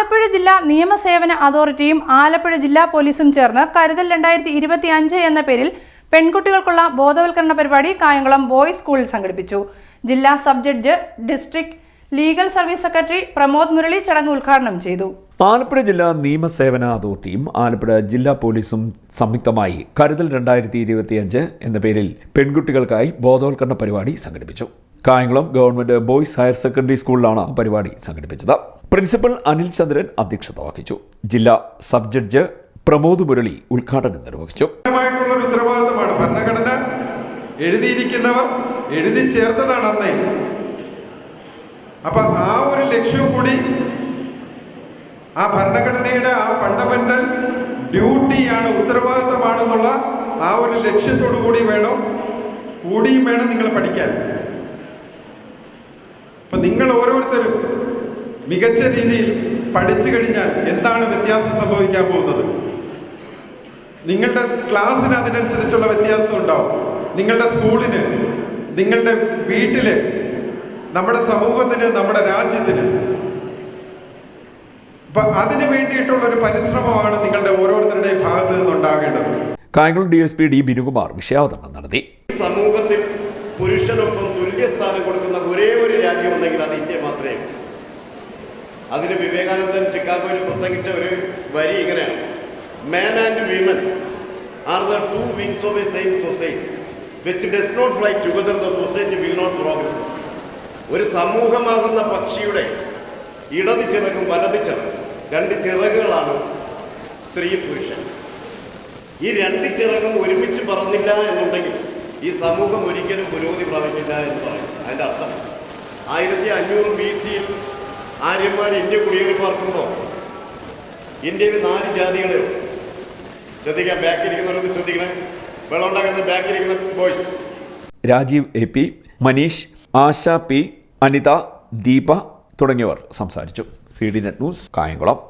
ആലപ്പുഴ ജില്ലാ നിയമസേവന അതോറിറ്റിയും ആലപ്പുഴ ജില്ലാ പോലീസും ചേർന്ന് കരുതൽ രണ്ടായിരത്തി ഇരുപത്തി അഞ്ച് എന്ന പേരിൽ പെൺകുട്ടികൾക്കുള്ള ബോധവൽക്കരണ പരിപാടി കായംകുളം ബോയ്സ് സ്കൂളിൽ സംഘടിപ്പിച്ചു. ജില്ലാ sub judge district legal service secretary Pramod Murali ചടങ്ങ് ഉദ്ഘാടനം ചെയ്തു. ആലപ്പുഴ ജില്ലാ നിയമസേവന അതോറിറ്റിയും ആലപ്പുഴ ജില്ലാ പോലീസും സംയുക്തമായി കരുതൽ രണ്ടായിരത്തി ഇരുപത്തിയഞ്ച് എന്ന പേരിൽ പെൺകുട്ടികൾക്കായി ബോധവൽക്കരണ പരിപാടി സംഘടിപ്പിച്ചു. Kayamkulam government boys higher secondary സ്കൂളിലാണ് പരിപാടി സംഘടിപ്പിച്ചത്. പ്രിൻസിപ്പൽ അനിൽ ചന്ദ്രൻ അധ്യക്ഷത വഹിച്ചു. ജില്ലാ സബ് ജഡ്ജ് പ്രമോദ് മുരളി ഉദ്ഘാടനം നിർവഹിച്ചു. ഉത്തരവാദിത്തമാണ്. ഭരണഘടന എഴുതിയിരിക്കുന്നവർ എഴുതി ചേർത്തതാണ് അന്നേ. അപ്പൊ ആ ഒരു ലക്ഷ്യം കൂടി ആ ഭരണഘടനയുടെ ആ ഫണ്ടമെന്റൽ ഡ്യൂട്ടിയാണ് ഉത്തരവാദിത്തമാണെന്നുള്ള ആ ഒരു ലക്ഷ്യത്തോടു കൂടി വേണം കൂടിയും വേണം നിങ്ങൾ പഠിക്കാൻ. നിങ്ങൾ ഓരോരുത്തരും മികച്ച രീതിയിൽ പഠിച്ചു കഴിഞ്ഞാൽ എന്താണ് വ്യത്യാസം സംഭവിക്കാൻ പോകുന്നത്? നിങ്ങളുടെ ക്ലാസ്സിന് അതിനനുസരിച്ചുള്ള വ്യത്യാസം ഉണ്ടാവും. നിങ്ങളുടെ സ്കൂളിന് നിങ്ങളുടെ വീട്ടിൽ നമ്മുടെ സമൂഹത്തിന് നമ്മുടെ രാജ്യത്തിന്. അപ്പൊ അതിനു വേണ്ടിയിട്ടുള്ള ഒരു പരിശ്രമമാണ് നിങ്ങളുടെ ഓരോരുത്തരുടെയും ഭാഗത്ത് നിന്നുണ്ടാകേണ്ടത്. Kayamkulam D S P D Binukumar വിഷയാവതരണം നടത്തി. സമൂഹത്തിൽ പുരുഷനൊപ്പം രാജ്യമുണ്ടെങ്കിൽ അത് ഇന്ത്യ മാത്രമേ. അതിന് വിവേകാനന്ദൻ ചിക്കാഗോയിൽ പ്രസംഗിച്ച ഒരു വരി ഇങ്ങനെയാണ്. Man and women are the two wings of a same society not fly together the society will not progress ഒരു സമൂഹമാകുന്ന പക്ഷിയുടെ ഇടത് ചിറകും വലത് ചിറകും രണ്ട് ചിറകുകളാണ് സ്ത്രീ പുരുഷൻ. ഈ രണ്ട് ചിറകും ഒരുമിച്ച് പറഞ്ഞില്ല എന്നുണ്ടെങ്കിൽ ഈ സമൂഹം ഒരിക്കലും പുരോഗതി പ്രാപിക്കില്ല എന്ന് പറയും. അതിന്റെ അർത്ഥം ആയിരത്തി അഞ്ഞൂറ് ബി സിയിൽ ആര്യന്മാർ ഇന്ത്യ കുടിയേറി പാർക്കുമ്പോൾ ഇന്ത്യയിൽ നാല് ജാതികളെ ശ്രദ്ധിക്കാൻ ശ്രദ്ധിക്കാം ശ്രദ്ധിക്കണം. വെള്ളമുണ്ടാക്കുന്ന ബാക്കിരിക്കുന്ന boys Rajeev A P Maneesh Asha P Anitha Deepa തുടങ്ങിയവർ സംസാരിച്ചു. C D net news Kayamkulam.